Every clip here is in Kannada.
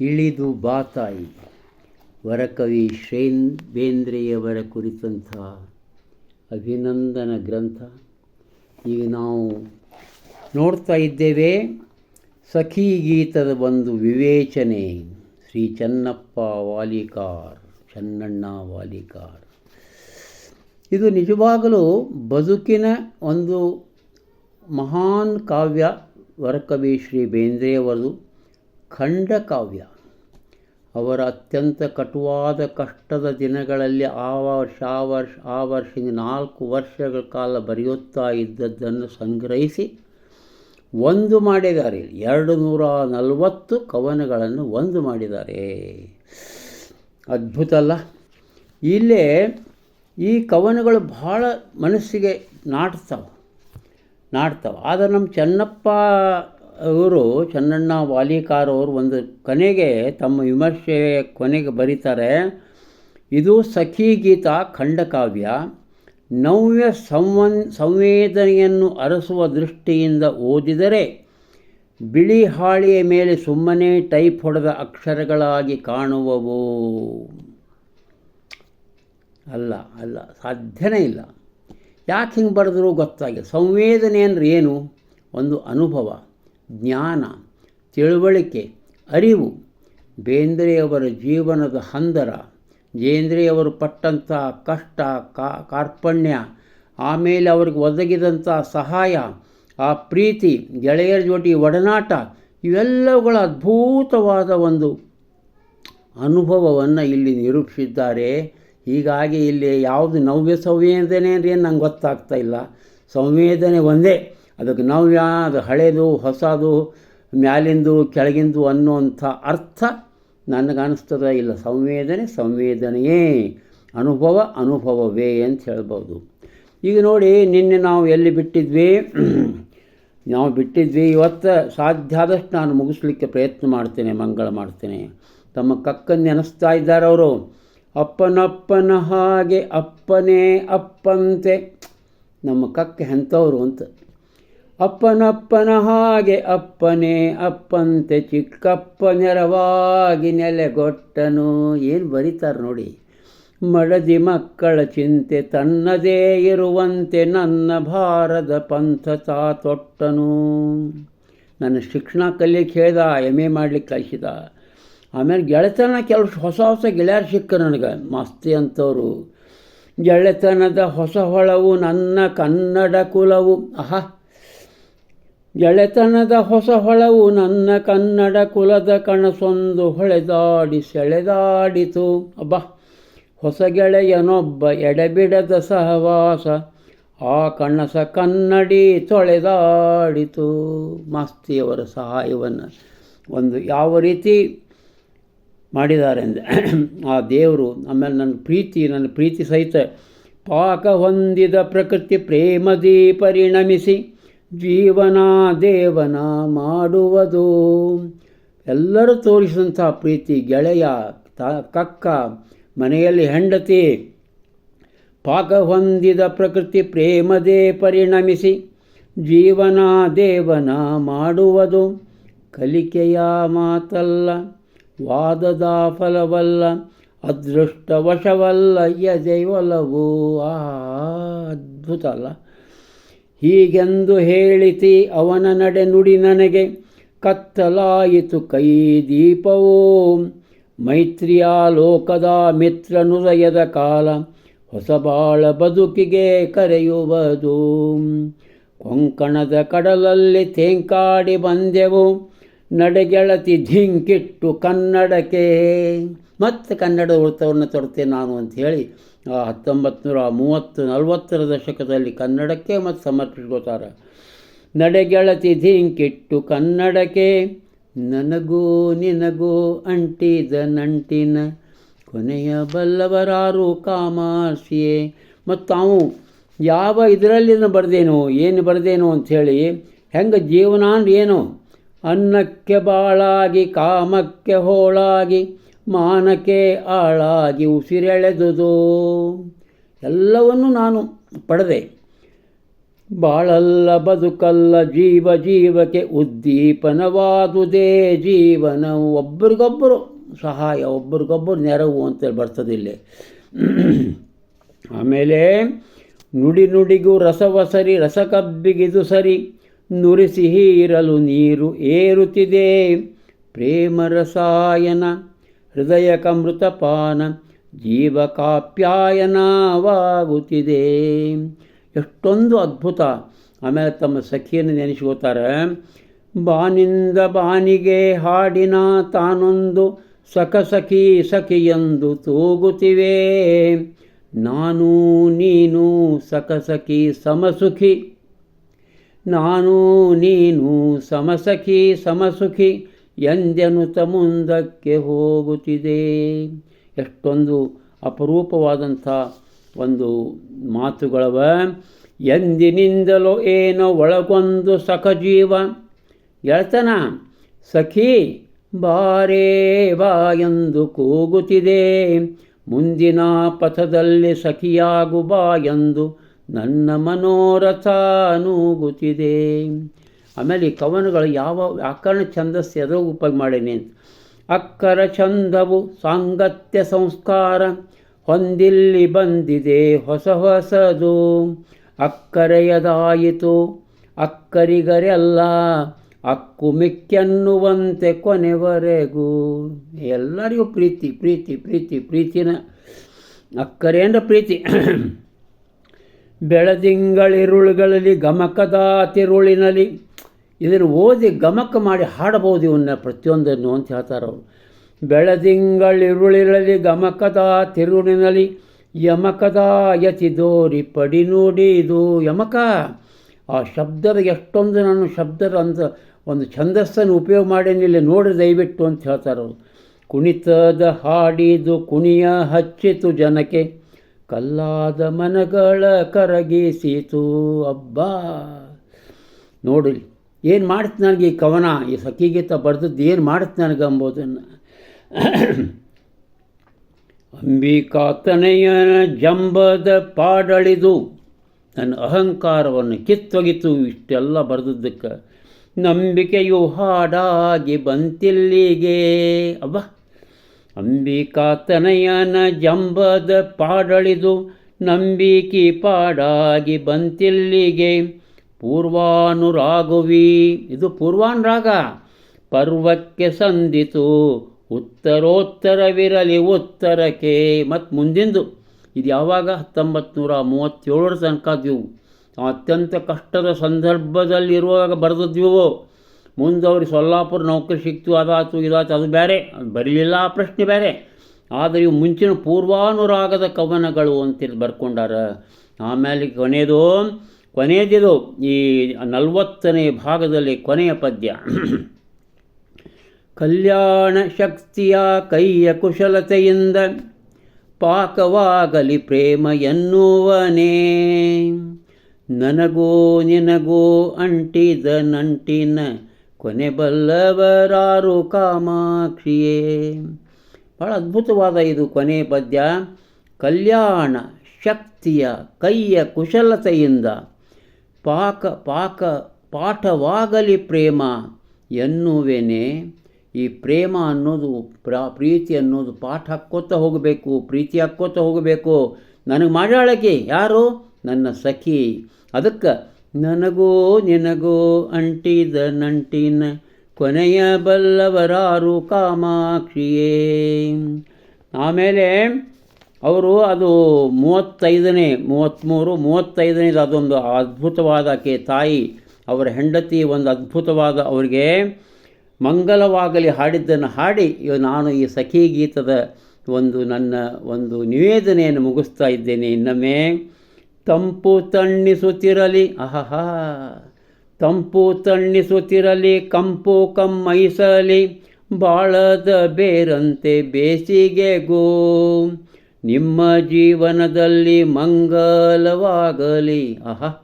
ಇಳಿದು ಬಾತಾಯಿ ವರಕವಿ ಶ್ರೇನ್ ಬೇಂದ್ರೆಯವರ ಕುರಿತಂಥ ಅಭಿನಂದನ ಗ್ರಂಥ. ಈಗ ನಾವು ನೋಡ್ತಾ ಇದ್ದೇವೆ ಸಖಿ ಗೀತದ ಒಂದು ವಿವೇಚನೆ. ಶ್ರೀ ಚನ್ನಪ್ಪ ವಾಲಿಕಾರ್, ಚನ್ನಣ್ಣ ವಾಲಿಕಾರ್. ಇದು ನಿಜವಾಗಲೂ ಬದುಕಿನ ಒಂದು ಮಹಾನ್ ಕಾವ್ಯ ವರಕವಿ ಶ್ರೀ ಬೇಂದ್ರೆಯವರದು ಖಂಡಕಾವ್ಯ ಅವರ ಅತ್ಯಂತ ಕಟುವಾದ ಕಷ್ಟದ ದಿನಗಳಲ್ಲಿ ಆ ವರ್ಷ ಆ ವರ್ಷ ಆ ವರ್ಷ ನಾಲ್ಕು ವರ್ಷಗಳ ಕಾಲ ಬರೆಯುತ್ತಾ ಇದ್ದದ್ದನ್ನು ಸಂಗ್ರಹಿಸಿ ಒಂದು ಮಾಡಿದ್ದಾರೆ. ಎರಡು ನೂರ ನಲವತ್ತು ಕವನಗಳನ್ನು ಒಂದು ಮಾಡಿದ್ದಾರೆ. ಅದ್ಭುತ ಅಲ್ಲ. ಇಲ್ಲೇ ಈ ಕವನಗಳು ಭಾಳ ಮನಸ್ಸಿಗೆ ನಾಟ್ತವೆ ನಾಟ್ತವೆ. ಆದರೆ ನಮ್ಮ ಚೆನ್ನಪ್ಪ ಅವರು, ಚನ್ನಣ್ಣ ವಾಲಿಕಾರ ಅವರು ಒಂದು ಕೊನೆಗೆ ತಮ್ಮ ವಿಮರ್ಶೆ ಕೊನೆಗೆ ಬರೀತಾರೆ, ಇದು ಸಖಿ ಗೀತ ಖಂಡಕಾವ್ಯ ನವ್ಯ ಸಂವನ್, ಸಂವೇದನೆಯನ್ನು ಅರಸುವ ದೃಷ್ಟಿಯಿಂದ ಓದಿದರೆ ಬಿಳಿ ಹಾಳಿಯ ಮೇಲೆ ಸುಮ್ಮನೆ ಟೈಪ್ ಹೊಡೆದ ಅಕ್ಷರಗಳಾಗಿ ಕಾಣುವವು. ಅಲ್ಲ ಅಲ್ಲ, ಸಾಧ್ಯನೇ ಇಲ್ಲ. ಯಾಕೆ ಹಿಂಗೆ ಬರೆದರೂ ಗೊತ್ತಾಗಿಲ್ಲ ಸಂವೇದನೆ ಅಂದರೆ ಏನು? ಒಂದು ಅನುಭವ, ಜ್ಞಾನ, ತಿಳುವಳಿಕೆ, ಅರಿವು. ಬೇಂದ್ರೆಯವರ ಜೀವನದ ಹಂದರ ಬೇಂದ್ರೆಯವರು ಪಟ್ಟಂಥ ಕಷ್ಟ ಕಾರ್ಪಣ್ಯ, ಆಮೇಲೆ ಅವ್ರಿಗೆ ಒದಗಿದಂಥ ಸಹಾಯ, ಆ ಪ್ರೀತಿ, ಗೆಳೆಯರ ಜೊತೆ ಒಡನಾಟ, ಇವೆಲ್ಲವುಗಳ ಅದ್ಭುತವಾದ ಒಂದು ಅನುಭವವನ್ನು ಇಲ್ಲಿ ನಿರೂಪಿಸಿದ್ದಾರೆ. ಹೀಗಾಗಿ ಇಲ್ಲಿ ಯಾವುದು ನವ್ಯ ಸಂವೇದನೆ ಅಂದರೆ ಏನು ನಂಗೆ ಗೊತ್ತಾಗ್ತಾ ಇಲ್ಲ. ಸಂವೇದನೆ ಒಂದೇ. ಅದಕ್ಕೆ ನವ್ಯ, ಅದು ಹಳೇದು, ಹೊಸದು, ಮ್ಯಾಲಿಂದು, ಕೆಳಗಿಂದು ಅನ್ನುವಂಥ ಅರ್ಥ ನನಗನ್ನಿಸ್ತದ ಇಲ್ಲ. ಸಂವೇದನೆ ಸಂವೇದನೆಯೇ. ಅನುಭವ ಅನುಭವವೇ ಅಂತ ಹೇಳ್ಬೋದು. ಈಗ ನೋಡಿ, ನಿನ್ನೆ ನಾವು ಎಲ್ಲಿ ಬಿಟ್ಟಿದ್ವಿ? ನಾವು ಬಿಟ್ಟಿದ್ವಿ ಇವತ್ತು ಸಾಧ್ಯ ಆದಷ್ಟು ನಾನು ಮುಗಿಸ್ಲಿಕ್ಕೆ ಪ್ರಯತ್ನ ಮಾಡ್ತೇನೆ, ಮಂಗಳ ಮಾಡ್ತೇನೆ. ತಮ್ಮ ಕಕ್ಕನ್ನು ನೆನೆಸ್ತಾ ಇದ್ದಾರೆ ಅವರು. ಅಪ್ಪನಪ್ಪನ ಹಾಗೆ ಅಪ್ಪನೇ ಅಪ್ಪಂತೆ. ನಮ್ಮ ಕಕ್ಕ ಎಂಥವ್ರು ಅಂತ. ಅಪ್ಪನಪ್ಪನ ಹಾಗೆ ಅಪ್ಪನೇ ಅಪ್ಪಂತೆ. ಚಿಕ್ಕಪ್ಪ ನೆರವಾಗಿ ನೆಲೆಗೊಟ್ಟನು. ಏನು ಬರೀತಾರೆ ನೋಡಿ. ಮಡದಿ ಮಕ್ಕಳ ಚಿಂತೆ ತನ್ನದೇ ಇರುವಂತೆ ನನ್ನ ಭಾರದ ಪಂಥ ತಾ ತೊಟ್ಟನು. ನನ್ನ ಶಿಕ್ಷಣ ಕಲಿಯಕ್ಕೆ ಹೇಳ್ದ ಎಂ ಎ ಮಾಡ್ಲಿಕ್ಕೆ ಕಲಿಸಿದ. ಆಮೇಲೆ ಗೆಳೆತನ ಕೆಲವು ಹೊಸ ಹೊಸ ಗೆಳೆಯರು ಸಿಕ್ಕ ನನಗೆ. ಮಸ್ತಿ ಅಂತವರು ಗೆಳೆತನದ ಹೊಸ ಹೊಳವು, ನನ್ನ ಕನ್ನಡ ಕುಲವು. ಆಹಾ. ಗೆಳೆತನದ ಹೊಸ ಹೊಳವು, ನನ್ನ ಕನ್ನಡ ಕುಲದ ಕಣಸೊಂದು ಹೊಳೆದಾಡಿ ಸೆಳೆದಾಡಿತು. ಅಬ್ಬ. ಹೊಸ ಗೆಳೆಯನೊಬ್ಬ ಎಡೆಬಿಡದ ಸಹವಾಸ, ಆ ಕಣಸ ಕನ್ನಡಿ ತೊಳೆದಾಡಿತು. ಮಸ್ತಿಯವರ ಸಹಾಯವನ್ನು ಒಂದು ಯಾವ ರೀತಿ ಮಾಡಿದ್ದಾರೆ ಅಂದರೆ ಆ ದೇವರು ಆಮೇಲೆ ನನ್ನ ಪ್ರೀತಿ ನನ್ನ ಪ್ರೀತಿ ಸಹಿತ ಪಾಕ ಹೊಂದಿದ ಪ್ರಕೃತಿ ಪ್ರೇಮದಿ ಪರಿಣಮಿಸಿ ಜೀವನ ದೇವನ ಮಾಡುವುದು. ಎಲ್ಲರೂ ತೋರಿಸಿದಂಥ ಪ್ರೀತಿ, ಗೆಳೆಯ, ತ, ಕಕ್ಕ, ಮನೆಯಲ್ಲಿ ಹೆಂಡತಿ, ಪಾಕ ಹೊಂದಿದ ಪ್ರಕೃತಿ ಪ್ರೇಮದೇ ಪರಿಣಮಿಸಿ ಜೀವನ ದೇವನ ಮಾಡುವುದು. ಕಲಿಕೆಯ ಮಾತಲ್ಲ. ವಾದದ ಫಲವಲ್ಲ ಅದೃಷ್ಟವಶವಲ್ಲ ಯಜೆಯೊಲವು ಆ, ಅದ್ಭುತ ಅಲ್ಲ. ಹೀಗೆಂದು ಹೇಳಿತಿ ಅವನ ನಡೆ ನುಡಿ ನನಗೆ, ಕತ್ತಲಾಯಿತು ಕೈ ದೀಪವೋ. ಮೈತ್ರಿಯ ಲೋಕದ ಮಿತ್ರನುದಯದ ಕಾಲ ಹೊಸಬಾಳ ಬದುಕಿಗೆ ಕರೆಯುವುದು. ಕೊಂಕಣದ ಕಡಲಲ್ಲಿ ತೇಂಕಾಡಿ ಬಂದೆವು. ನಡೆಗೆಳತಿ ಧಿಂಕಿಟ್ಟು ಕನ್ನಡಕ್ಕೆ. ಮತ್ತೆ ಕನ್ನಡ ಉಳಿತವನ್ನು ತೊಡ್ತೇನೆ ನಾನು ಅಂಥೇಳಿ ಹತ್ತೊಂಬತ್ತು ನೂರ ಮೂವತ್ತು, ನಲವತ್ತರ ದಶಕದಲ್ಲಿ ಕನ್ನಡಕ್ಕೆ ಮತ್ತು ಸಮರ್ಪಿಸ್ಕೋತಾರೆ ನಡೆಗೆಳತಿ ಧಿಂಕಿಟ್ಟು ಕನ್ನಡಕ್ಕೆ, ನನಗೂ ನಿನಗೂ ಅಂಟಿದ ನಂಟಿನ ಕೊನೆಯ ಬಲ್ಲವರಾರು ಕಾಮಾಸಿಯೇ ಮತ್ತು ಅವು ಯಾವ ಇದರಲ್ಲಿನ ಬರೆದೇನು, ಏನು ಬರೆದೇನು ಅಂಥೇಳಿ ಹೆಂಗೆ ಜೀವನ ಅಂದ್ರೆ ಏನು ಅನ್ನಕ್ಕೆ ಬಾಳಾಗಿ, ಕಾಮಕ್ಕೆ ಹೋಳಾಗಿ, ಮಾನಕ್ಕೆ ಆಳಾಗಿ ಉಸಿರೆಳೆದುದು. ಎಲ್ಲವನ್ನು ನಾನು ಪಡೆದೆ. ಬಾಳಲ್ಲ ಬದುಕಲ್ಲ, ಜೀವ ಜೀವಕ್ಕೆ ಉದ್ದೀಪನವಾದುದೇ ಜೀವನ. ಒಬ್ರಿಗೊಬ್ಬರು ಸಹಾಯ ಒಬ್ರಿಗೊಬ್ಬರು ನೆರವು ಅಂತೇಳಿ ಬರ್ತದಿಲ್ಲ. ಆಮೇಲೆ ನುಡಿ ನುಡಿಗೂ ರಸವ ಸರಿ ರಸಕಬ್ಬಿಗಿದು ಸರಿ ನುರಿಸಿ ಹೀರಲು ನೀರು ಏರುತ್ತಿದೆ. ಪ್ರೇಮ ರಸಾಯನ ಹೃದಯಕಮೃತಪಾನ, ಜೀವಕಾಪ್ಯಾಯನವಾಗುತ್ತಿದೆ. ಎಷ್ಟೊಂದು ಅದ್ಭುತ. ಆಮೇಲೆ ತಮ್ಮ ಸಖಿಯನ್ನು ನೆನೆಸ್ಕೋತಾರೆ ಬಾನಿಂದ ಬಾನಿಗೆ ಹಾಡಿನ ತಾನೊಂದು ಸಖ ಸಖಿ ಸಖಿಯೆಂದು ತೂಗುತ್ತಿವೆ. ನಾನು ನೀನು ಸಖ ಸಖಿ ಸಮಸುಖಿ. ನಾನು ನೀನು ಸಮಸಖಿ ಸಮಸುಖಿ ಎಂದೆನುತ ಮುಂದಕ್ಕೆ ಹೋಗುತ್ತಿದೆ. ಎಷ್ಟೊಂದು ಅಪರೂಪವಾದಂಥ ಒಂದು ಮಾತುಗಳವ. ಎಂದಿನಿಂದಲೋ ಏನೋ ಒಳಗೊಂದು ಸಖಜೀವ. ಹೇಳ್ತಾನ ಸಖಿ, ಬಾರೇ ಬಾ ಎಂದು ಕೂಗುತ್ತಿದೆ. ಮುಂದಿನ ಪಥದಲ್ಲಿ ಸಖಿಯಾಗು ಬಾ ಎಂದು ನನ್ನ ಮನೋರಥ ನೂಗುತ್ತಿದೆ ಆಮೇಲೆ ಈ ಕವನಗಳು ಯಾವ ವ್ಯಾಕರಣ ಛಂದಸ್ಸು ಎದೋ ಉಪಯೋಗ ಮಾಡೀನಿ ಅಂತ. ಅಕ್ಕರ ಛಂದವು ಸಾಂಗತ್ಯ ಸಂಸ್ಕಾರ ಹೊಂದಿಲ್ಲಿ ಬಂದಿದೆ ಹೊಸ ಹೊಸದು. ಅಕ್ಕರೆಯದಾಯಿತು ಅಕ್ಕರಿಗರೆಲ್ಲ ಅಕ್ಕು ಮಿಕ್ಕೆನ್ನುವಂತೆ ಕೊನೆವರೆಗೂ. ಎಲ್ಲರಿಗೂ ಪ್ರೀತಿ ಪ್ರೀತಿ ಪ್ರೀತಿ, ಪ್ರೀತಿನ. ಅಕ್ಕರೆ ಅಂದ್ರೆ ಪ್ರೀತಿ. ಬೆಳದಿಂಗಳಿರುಳುಗಳಲ್ಲಿ ಗಮಕದ ತಿರುಳಿನಲ್ಲಿ ಇದನ್ನು ಓದಿ ಗಮಕ ಮಾಡಿ ಹಾಡಬಹುದು ಇವನ್ನ ಪ್ರತಿಯೊಂದನ್ನು ಅಂತ ಹೇಳ್ತಾರೆ ಅವರು. ಬೆಳದಿಂಗಳಿರುಳಿರಲಿ ಗಮಕದ ತಿರುಳಿನಲ್ಲಿ ಯಮಕದ ಯತಿ ದೋರಿ ಪಡಿ ನೋಡಿ ಇದು ಯಮಕ, ಆ ಶಬ್ದದ ಎಷ್ಟೊಂದು ನಾನು ಶಬ್ದದ ಅಂತ ಒಂದು ಛಂದಸ್ಸನ್ನು ಉಪಯೋಗ ಮಾಡೇನಿಲ್ಲ ನೋಡಿ ದಯವಿಟ್ಟು ಅಂತ ಹೇಳ್ತಾರೆ ಅವರು. ಕುಣಿತದ ಹಾಡಿದು ಕುಣಿಯ ಹಚ್ಚಿತು ಜನಕ್ಕೆ. ಕಲ್ಲಾದ ಮನಗಳ ಕರಗಿಸಿತು, ಅಬ್ಬಾ. ನೋಡಿ, ಏನು ಮಾಡುತ್ತೆ ನನಗೆ ಈ ಕವನ? ಈ ಸಖಿಗೀತ ಬರೆದದ್ದು ಏನು ಮಾಡುತ್ತೆ ನನಗೆ ಅಂಬೋದನ್ನು ಅಂಬಿಕಾತನೆಯನ ಜಂಬದ ಪಾಡಳಿದು ನನ್ನ ಅಹಂಕಾರವನ್ನು ಕಿತ್ತೊಗಿತು, ಇಷ್ಟೆಲ್ಲ ಬರೆದದ್ದಕ್ಕೆ ನಂಬಿಕೆಯು ಹಾಡಾಗಿ ಬಂತಿಲ್ಲಿಗೆ. ಅಬ್ಬ. ಅಂಬಿಕಾತನಯನ ಜಂಬದ ಪಾಡಳಿದು ನಂಬಿಕೆ ಪಾಡಾಗಿ ಬಂತಿಲ್ಲಿಗೆ. ಪೂರ್ವಾನುರಾಗುವಿ, ಇದು ಪೂರ್ವಾನುರಾಗ. ಪರ್ವಕ್ಕೆ ಸಂದಿತು ಉತ್ತರೋತ್ತರವಿರಲಿ ಉತ್ತರಕ್ಕೆ. ಮತ್ತು ಮುಂದಿಂದು, ಇದು ಯಾವಾಗ? ಹತ್ತೊಂಬತ್ತು ನೂರ ಮೂವತ್ತೇಳರ ತನಕ ಇವು ಅತ್ಯಂತ ಕಷ್ಟದ ಸಂದರ್ಭದಲ್ಲಿರುವಾಗ ಬರೆದದ್ವಿವು. ಮುಂದೆ ಅವ್ರಿಗೆ ಸೊಲ್ಲಾಪುರ ನೌಕರಿ ಸಿಕ್ತು ಅದಾತು, ಇದಾತು, ಅದು ಬೇರೆ ಬರಲಿಲ್ಲ, ಆ ಪ್ರಶ್ನೆ ಬೇರೆ ಆದರೆ ಇವು ಮುಂಚಿನ ಪೂರ್ವಾನುರಾಗದ ಕವನಗಳು ಅಂತೇಳಿ ಬರ್ಕೊಂಡಾರ. ಆಮೇಲೆ ಕೊನೆಯದು ಕೊನೆಯದಿದು ಈ ನಲವತ್ತನೇ ಭಾಗದಲ್ಲಿ ಕೊನೆಯ ಪದ್ಯ. ಕಲ್ಯಾಣ ಶಕ್ತಿಯ ಕೈಯ ಕುಶಲತೆಯಿಂದ ಪಾಕವಾಗಲಿ ಪ್ರೇಮ ಎನ್ನುವನೇ. ನನಗೋ ನಿನಗೋ ಅಂಟಿದ ನಂಟಿನ ಕೊನೆ ಬಲ್ಲವರಾರು ಕಾಮಾಕ್ಷಿಯೇ. ಭಾಳ ಅದ್ಭುತವಾದ ಇದು ಕೊನೆ ಪದ್ಯ. ಕಲ್ಯಾಣ ಶಕ್ತಿಯ ಕೈಯ ಕುಶಲತೆಯಿಂದ ಪಾಕ ಪಾಕ, ಪಾಠವಾಗಲಿ ಪ್ರೇಮ ಎನ್ನುವೇನೆ. ಈ ಪ್ರೇಮ ಅನ್ನೋದು ಪ್ರ, ಪ್ರೀತಿ ಅನ್ನೋದು ಪಾಠ ಹಾಕ್ಕೋತ ಹೋಗಬೇಕು, ಪ್ರೀತಿ ಹಾಕ್ಕೋತ ಹೋಗಬೇಕು. ನನಗೆ ಮಾಡಾಳಕ್ಕೆ ಯಾರು? ನನ್ನ ಸಖಿ. ಅದಕ್ಕೆ ನನಗೋ ನಿನಗೋ ಅಂಟಿದ ನಂಟಿನ ಕೊನೆಯ ಬಲ್ಲವರಾರು ಕಾಮಾಕ್ಷಿಯೇ. ಆಮೇಲೆ ಅವರು ಅದು ಮೂವತ್ತೈದನೇ, ಮೂವತ್ತ್ಮೂರು, ಮೂವತ್ತೈದನೇದು ಅದೊಂದು ಅದ್ಭುತವಾದ ಆಕೆ ತಾಯಿ, ಅವರ ಹೆಂಡತಿ, ಒಂದು ಅದ್ಭುತವಾದ ಅವರಿಗೆ ಮಂಗಲವಾಗಲಿ ಹಾಡಿದ್ದನ್ನು ಹಾಡಿ ನಾನು ಈ ಸಖಿ ಗೀತದ ಒಂದು ನನ್ನ ಒಂದು ನಿವೇದನೆಯನ್ನು ಮುಗಿಸ್ತಾ ಇದ್ದೇನೆ. ಇನ್ನೊಮ್ಮೆ ತಂಪು ತಣ್ಣಿಸುತ್ತಿರಲಿ, ಅಹಹ, ತಂಪು ತಣ್ಣಿಸುತ್ತಿರಲಿ, ಕಂಪು ಕಮ್ಮೈಸಲಿ, ಬಾಳದ ಬೇರಂತೆ ಬೇಸಿಗೆಗೂ. ನಿಮ್ಮ ಜೀವನದಲ್ಲಿ ಮಂಗಲವಾಗಲಿ, ಅಹ,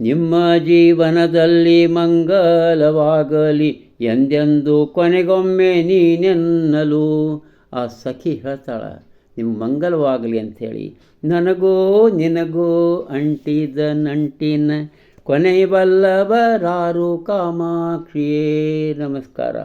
ನಿಮ್ಮ ಜೀವನದಲ್ಲಿ ಮಂಗಲವಾಗಲಿ, ಎಂದೆಂದು ಕೊನೆಗೊಮ್ಮೆ ನೀನೆನ್ನಲು. ಆ ಸಖಿ ಹೇಳ್ತಾಳ ನಿಮ್ಮ ಮಂಗಲವಾಗಲಿ ಅಂಥೇಳಿ. ನನಗೋ ನಿನಗೋ ಅಂಟಿದ ನಂಟಿನ ಕೊನೆ ಬಲ್ಲವರಾರು ಕಾಮಾಕ್ಷಿಯೇ ನಮಸ್ಕಾರ.